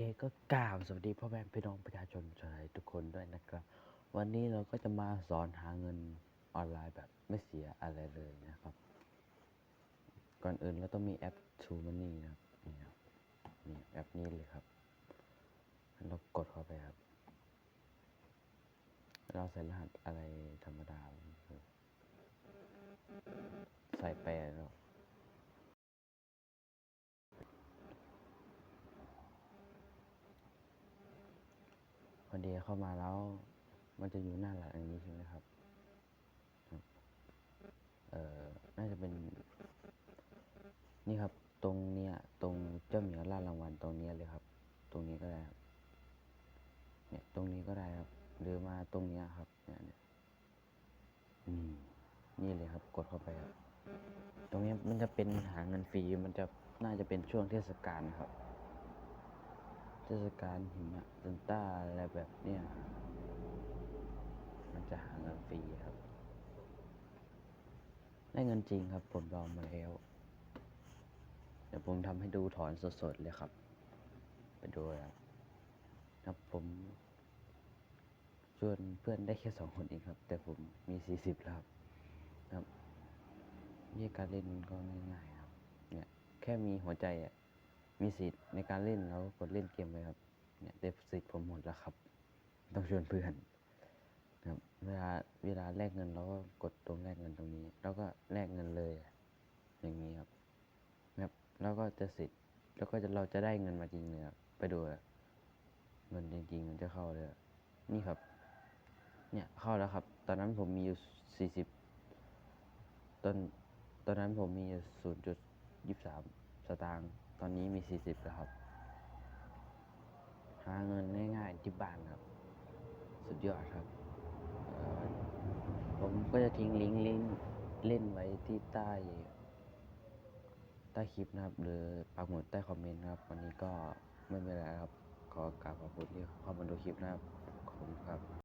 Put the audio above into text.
เคก็กล่าวสวัสดีพ่อแม่พี่น้องประชาชนชาวไทยทุกคนด้วยนะครับ วันนี้เราก็จะมาสอนหาเงินออนไลน์แบบไม่เสียอะไรเลยนะครับ ก่อนอื่นเราต้องมีแอป True Money นะครับนี่ครับนี่แอปนี้เลยครับ เรากดเข้าไปครับ เราใส่รหัสอะไรธรรมดา ใส่ไปแล้ว อดีเข้ามาแล้ว มันจะอยู่หน้าหลังอย่างนี้ใช่ไหมครับครับเอ่อน่าจะเป็น นี่ครับ ตรงเนี้ย ตรงเจ้าเหมียวล่ารางวัลตรงเนี้ยเลยครับ ตรงนี้ก็ได้ครับ เนี่ย ตรงนี้ก็ได้ครับ หรือมาตรงเนี้ยครับ เนี่ยเนี่ยนี่เลยครับ กดเข้าไปครับ ตรงเนี้ยมันจะเป็นหาเงินฟรีมันจะน่าจะเป็นช่วงเทศกาลครับ เทศกาลหิมะซันต้าอะไรแบบเนี้ยมันจะหาเงินฟรีครับ ได้เงินจริงครับ ผมลองมาแล้ว เดี๋ยวผมทำให้ดูถอนสดๆเลยครับ ไปดูครับครับผมชวนเพื่อนได้แค่สองคนเองครับ แต่ผมมีสี่สิบครับครับวิธีการเล่นมันก็ง่ายๆครับ เนี่ย แค่มีหัวใจอะ มีสิทธิ์ในการเล่นแล้วกดเล่นเกมไปครับ เนี่ยเดฟสิทธิ์ผมหมดแล้วครับ ต้องชวนเพื่อนครับเวลาเวลาแลกเงินเราก็กดตรงแลกเงินตรงนี้ แล้วก็แลกเงินเลย อย่างนี้ครับครับแล้วก็จะสิทธิ์ แล้วก็จะเราจะได้เงินมาจริงเลยครับไปดูเงินจริงๆมันจะเข้าเลยนี่ครับ เนี่ยเข้าแล้วครับ ตอนนั้นผมมีอยู่สี่สิบตอนตอนนั้นผมมีอยู่ศูนย์จุดยี่สามสตางค์ ตอนนี้มีสี่สิบแล้วครับ หาเงินง่ายๆที่บ้านครับ สุดยอดครับ ผมก็จะทิ้งลิงก์ลิงก์เล่นไว้ที่ใต้ ใต้คลิปนะครับ หรือปักหมุดใต้คอมเมนต์นะครับ วันนี้ก็ไม่เป็นไรครับ ขอกราบขอบคุณที่เข้ามาดูคลิปนะครับ ขอบคุณครับ